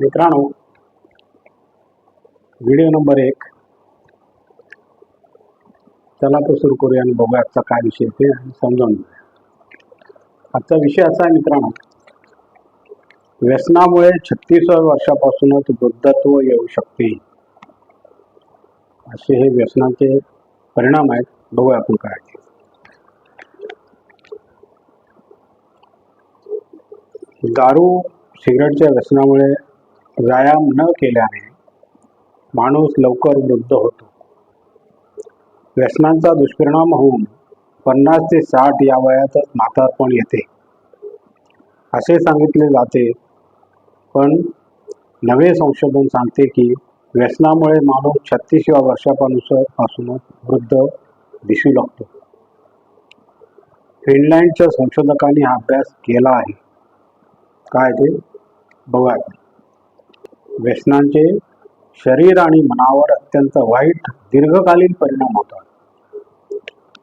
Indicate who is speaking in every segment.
Speaker 1: मित्रांनो video number एक. चला तो सुरू करूया आणि बघूया आजचा काय विषय ते समजावून आजचा विषय असा आहे मित्रांनो व्यसनामुळे छत्तीसव्या वर्षापासूनच वृद्धत्व येऊ शकते. असे हे व्यसनाचे परिणाम आहेत. बघूया आपण काय दारू सिगरेटच्या व्यसनामुळे व्यायाम न केल्याने माणूस लवकर वृद्ध होतो. व्यसनांचा दुष्परिणाम होऊन पन्नास ते साठ या वयातच म्हातारपण येते. असे सांगितले जाते पण नवे संशोधन सांगते की व्यसनामुळे माणूस छत्तीसव्या वर्षापासूनच वृद्ध दिसू लागतो. फिनलँडच्या संशोधकांनी हा अभ्यास केला आहे. काय ते? बघा व्यसनांचे शरीर आणि मनावर अत्यंत वाईट दीर्घकालीन परिणाम होतात.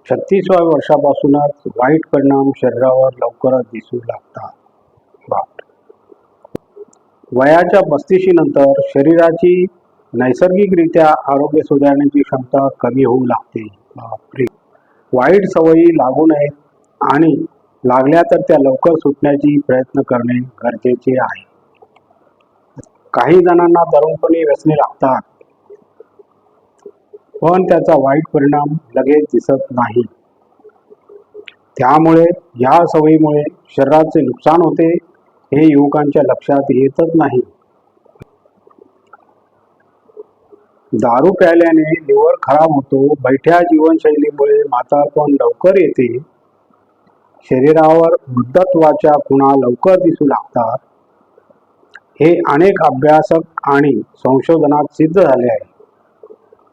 Speaker 1: छत्तीसव्या वर्षापासूनच वाईट परिणाम शरीरावर लवकरच दिसू लागतात. वयाच्या पस्तीशी नंतर शरीराची नैसर्गिकरित्या आरोग्य सुधारण्याची क्षमता कमी होऊ लागते. बापरे. वाईट सवयी लागू नयेत आणि लागल्या तर त्या लवकर सुटण्याची प्रयत्न करणे गरजेचे आहे. काही जणांना तरुणपणी व्यसने लागतात. पण त्याचा वाईट परिणाम लगेच दिसत नाही. त्यामुळे या सवयीमुळे शरीराचे नुकसान होते हे युवकांच्या लक्षात येतच नाही. दारू प्यायल्याने लिव्हर खराब होतो बैठ्या जीवनशैलीमुळे म्हातारपण लवकर येते. शरीरावर वृद्धत्वाच्या खुणा लवकर दिसू लागतात. हे अनेक अभ्यासक आणि संशोधनात सिद्ध झाले आहे.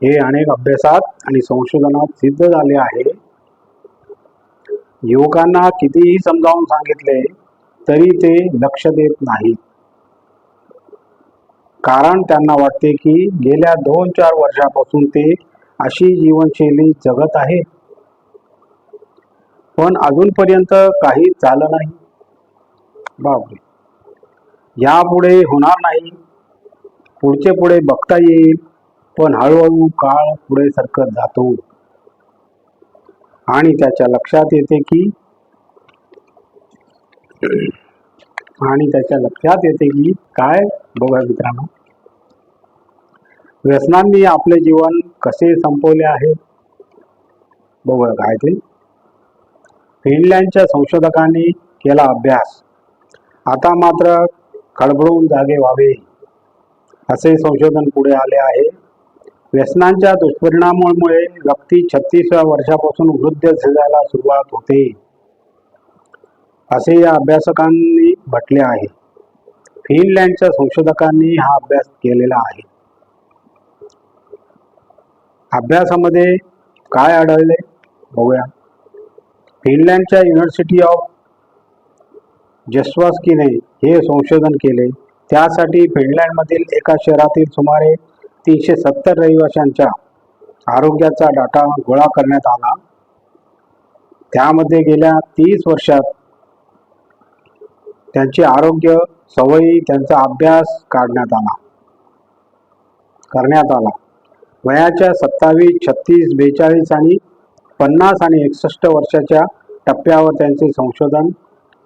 Speaker 1: हे अनेक अभ्यासात आणि संशोधनात सिद्ध झाले आहे. युवकांना कितीही समजावून सांगितले तरी ते लक्ष देत नाहीत. कारण त्यांना वाटते की गेल्या दोन चार वर्षापासून ते अशी जीवनशैली जगत आहे. पण अजूनपर्यंत काही झालं नाही. बापरे! यापुढे होणार नाही. पुढचे पुढे बघता येईल. पण हळूहळू काळ पुढे सरकत जातो. आणि त्याच्या लक्षात येते की आणि त्याच्या लक्षात येते की काय? बघा मित्रांनो. व्यसनांनी आपले जीवन कसे संपवले आहे? बघूया काय ते. फिनलँडच्या संशोधकांनी केला अभ्यास. आता मात्र खळबळून जागे व्हावे. असे संशोधन पुढे आले आहे. व्यसनांच्या दुष्परिणामामुळे व्यक्ती छत्तीसव्या वर्षापासून वृद्ध झाल्याला सुरुवात होते. असे या अभ्यासकांनी म्हटले आहे. फिनलँडच्या संशोधकांनी हा अभ्यास केलेला आहे. अभ्यासामध्ये काय आढळले? बघूया. फिनलँडच्या युनिव्हर्सिटी ऑफ जस्वास्कीने हे संशोधन केले. त्यासाठी फिनलँडमधील एका शहरातील सुमारे तीनशे सत्तर रहिवाशांच्या आरोग्याचा डाटा गोळा करण्यात आला. त्यामध्ये गेल्या तीस वर्षात त्यांचे आरोग्य सवयी त्यांचा अभ्यास काढण्यात आला. करण्यात आला. वयाच्या सत्तावीस छत्तीस बेचाळीस आणि पन्नास आणि एकसष्ट वर्षाच्या टप्प्यावर त्यांचे संशोधन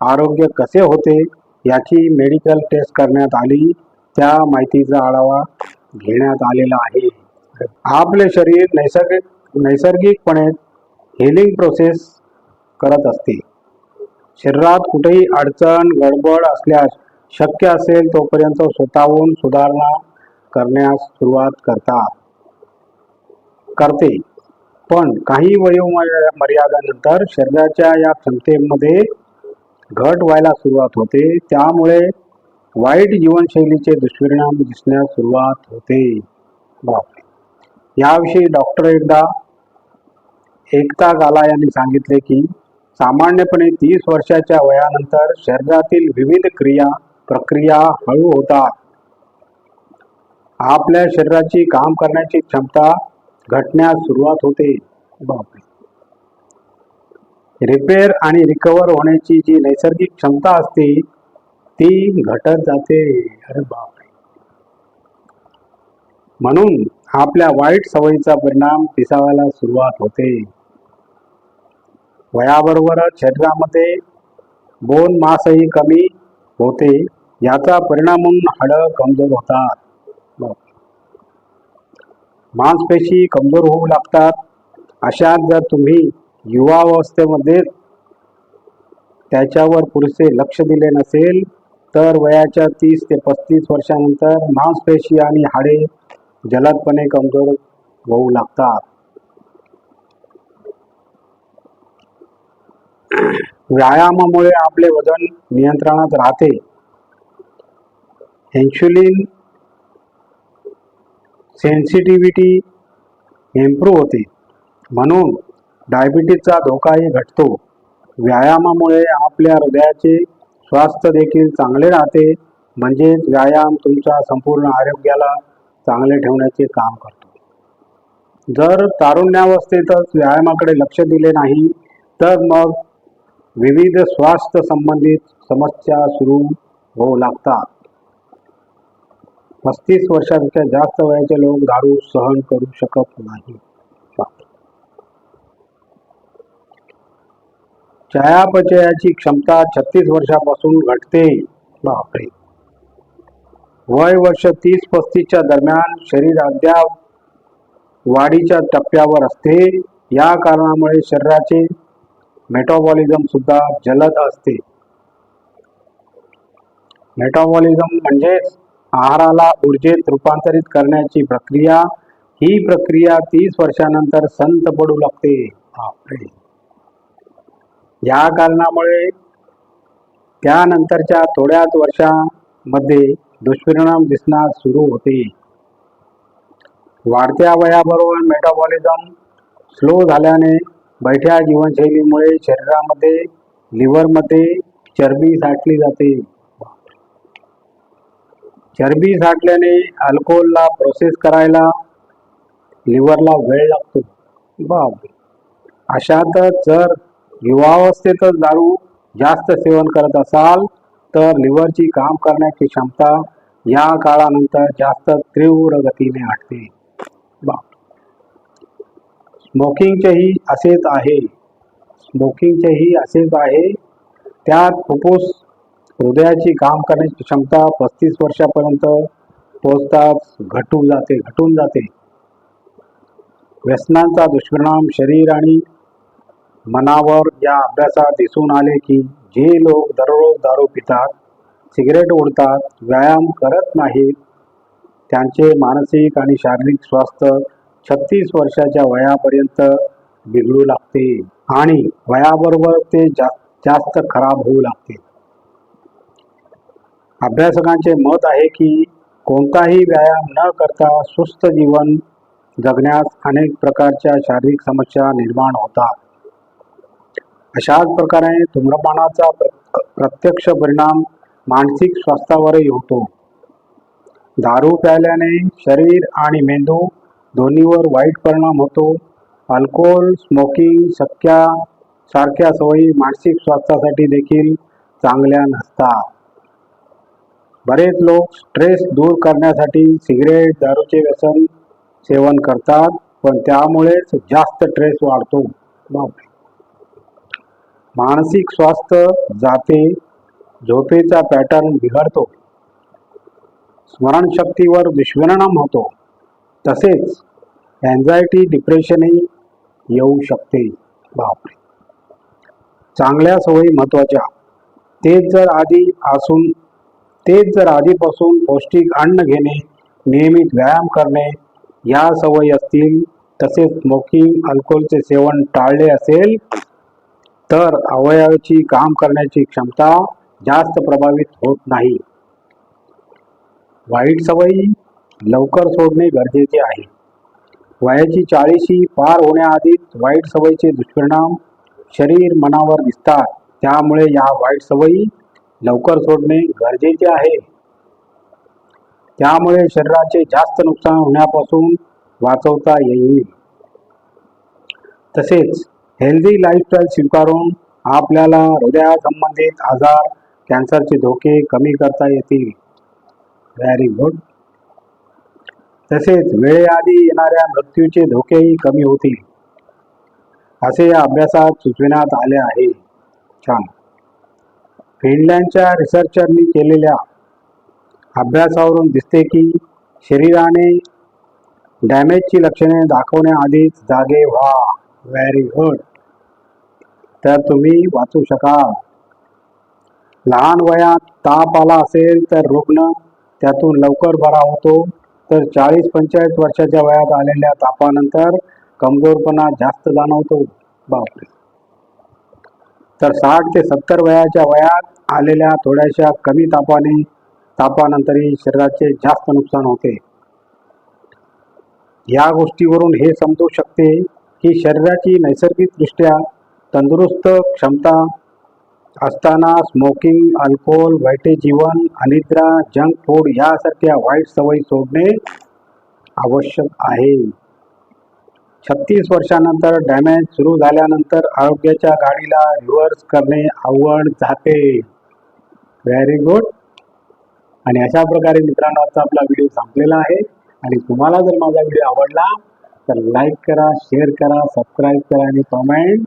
Speaker 1: आरोग्य कसे होते याची मेडिकल टेस्ट करण्यात आली. त्या माहितीचा आढावा घेण्यात आलेला आहे. आपले शरीर नैसर्गिक नैसर्गिकपणे हिलिंग प्रोसेस करत असते. शरीरात कुठेही अडचण गडबड असल्यास शक्य असेल तोपर्यंत स्वतःहून सुधारणा करण्यास सुरुवात करतात करते. पण काही वयोमर्यादानंतर शरीराच्या या क्षमतेमध्ये घट व्हायला सुरुवात होते. त्यामुळे वाईट जीवनशैलीचे दुष्परिणाम दिसण्यास सुरुवात होते. बापरे. याविषयी डॉक्टर एकदा एकता गाला यांनी सांगितले की सामान्यपणे तीस वर्षाच्या वयानंतर शरीरातील विविध क्रिया प्रक्रिया हळू होतात. आपल्या शरीराची काम करण्याची क्षमता घटण्यास सुरुवात होते. बापरे. रिपेअर आणि रिकवर होण्याची जी नैसर्गिक क्षमता असते ती घटत जाते. अरे बापरे. म्हणून आपल्या वाईट सवयीचा परिणाम दिसावायला सुरुवात होते. वयाबरोबरच शरीरामध्ये बोन मासही कमी होते. याचा परिणाम म्हणून हाडं कमजोर होतात. मांसपेशी कमजोर होऊ लागतात. अशात जर तुम्ही युवावस्थेमध्ये त्याच्यावर पुरेसे लक्ष दिले नसेल तर वयाच्या तीस ते पस्तीस वर्षानंतर मांसपेशी आणि हाडे जलदपणे कमजोर होऊ लागतात. व्यायामामुळे आपले वजन नियंत्रणात राहते. इन्शुलिन सेन्सिटिव्हिटी इम्प्रूव्ह होते. म्हणून डायबिटीजचा धोकाही घटतो. व्यायामामुळे आपल्या हृदयाचे स्वास्थ्य देखील चांगले राहते. म्हणजेच व्यायाम तुमच्या संपूर्ण आरोग्याला चांगले ठेवण्याचे काम करतो. जर तारुण्यावस्थेतच व्यायामाकडे लक्ष दिले नाही तर मग विविध स्वास्थ्य संबंधित समस्या सुरू होऊ लागतात. पस्तीस वर्षापेक्षा जास्त वयाचे लोक दारू सहन करू शकत नाही चयापचयाची क्षमता छत्तीस वर्षापासून घटते. बापरे. वय वर्ष तीस पस्तीसच्या दरम्यान शरीर अद्याप वाढीच्या टप्प्यावर असते. या कारणामुळे शरीराचे मेटाबॉलिझम सुद्धा जलद असते. मेटाबॉलिझम म्हणजेच आहाराला ऊर्जेत रूपांतरित करण्याची प्रक्रिया. ही प्रक्रिया तीस वर्षानंतर संत पडू लागते. या कारणामुळे त्यानंतरच्या थोड्याच वर्षामध्ये दुष्परिणाम दिसण्यास सुरू होते. वाढत्या वयाबरोबर मेटाबॉलिझम स्लो झाल्याने बैठ्या जीवनशैलीमुळे शरीरामध्ये लिव्हरमध्ये चरबी साठली जाते. चरबी साठल्याने अल्कोहोलला प्रोसेस करायला लिव्हरला वेळ लागतो. बाप अशातच जर युवावस्थेतच दारू जास्त सेवन करत असाल तर लिव्हरची काम करण्याची क्षमता या काळानंतर जास्त तीव्र गतीने आटते स्मोकिंगचेही असेच आहे. स्मोकिंगचेही असेच आहे. त्यात फुफ्फुस हृदयाची काम करण्याची क्षमता पस्तीस वर्षापर्यंत पोचताच घटून जाते घटून जाते. व्यसनांचा दुष्परिणाम शरीर आणि मनावर या अभ्यासात दिसून आले की जे लोक दररोज दारू पितात सिगरेट ओढतात व्यायाम करत नाहीत त्यांचे मानसिक आणि शारीरिक स्वास्थ्य छत्तीस वर्षाच्या वयापर्यंत बिघडू लागते आणि वयाबरोबर ते जा जास्त खराब होऊ लागते. अभ्यासकांचे मत आहे की कोणताही व्यायाम न करता सुस्त जीवन जगण्यास अनेक प्रकारच्या शारीरिक समस्या निर्माण होतात. अशाच प्रकारे धूम्रपानाचा प्र- प्रत्यक्ष परिणाम मानसिक स्वास्थ्यावरही होतो. दारू प्यायल्याने शरीर आणि मेंदू दोन्हीवर वाईट परिणाम होतो. अल्कोहोल स्मोकिंग शक्या सारख्या सवयी मानसिक स्वास्थ्यासाठी देखील चांगल्या नसतात. बरेच लोक स्ट्रेस दूर करण्यासाठी सिगरेट दारूचे व्यसन सेवन करतात पण त्यामुळेच जास्त स्ट्रेस वाढतो. बापरे! मानसिक स्वास्थ्य जाते झोपेचा पॅटर्न बिघडतो. स्मरणशक्तीवर दुष्परिणाम होतो. तसेच अँझायटी डिप्रेशनही येऊ शकते. बापरे! चांगल्या सवयी महत्त्वाच्या. तेच जर आधी असून तेच जर आधीपासून पौष्टिक अन्न घेणे नियमित व्यायाम करणे या सवयी असतील तसेच स्मोकिंग अल्कोहोलचे सेवन टाळले असेल तर अवयवाची काम करण्याची क्षमता जास्त प्रभावित होत नाही. वाईट सवयी लवकर सोडणे गरजेचे आहे. वयाची चाळीशी पार होण्याआधीच वाईट सवयीचे दुष्परिणाम शरीर मनावर दिसतात. त्यामुळे या वाईट सवयी लवकर सोडणे गरजेचे आहे. त्यामुळे शरीराचे जास्त नुकसान होण्यापासून वाचवता येईल. तसेच हेल्दी लाईफस्टाईल स्वीकारून आपल्याला हृदयासंबंधित आजार कॅन्सरचे धोके कमी करता येतील. व्हेरी गुड तसेच वेळेआधी येणाऱ्या मृत्यूचे धोकेही कमी होतील. असे या अभ्यासात सुचविण्यात आले आहे. छान. फिनलँडच्या रिसर्चरनी केलेल्या अभ्यासावरून दिसते की शरीराने डॅमेजची लक्षणे दाखवण्याआधीच जागे व्हा. व्हेरी गुड तर तुम्ही वाचू शकाल. लहान वयात ताप आला असेल तर रुग्ण त्यातून लवकर बरा होतो. तर चाळीस पंचेचाळीस वर्षाच्या वयात आलेल्या तापानंतर कमजोरपणा जास्त जाणवतो. बापरे! तर साठ ते सत्तर वयाच्या वयात आलेल्या थोड्याशा कमी तापाने तापानंतरही शरीराचे जास्त नुकसान होते. या गोष्टीवरून हे समजू शकते की शरीराची नैसर्गिकदृष्ट्या तंदुरुस्त क्षमता असताना स्मोकिंग अल्कोहोल वाईटे जीवन अनिद्रा जंक फूड यासारख्या वाईट सवयी सोडणे आवश्यक आहे. छत्तीस वर्षानंतर डॅमेज सुरू झाल्यानंतर आरोग्याच्या गाडीला रिव्हर्स करणे अवघड जाते. व्हेरी गुड आणि अशा प्रकारे मित्रांनो आजचा आपला व्हिडिओ संपलेला आहे. आणि तुम्हाला जर माझा व्हिडिओ आवडला तर लाईक करा शेअर करा सबस्क्राईब करा आणि कमेंट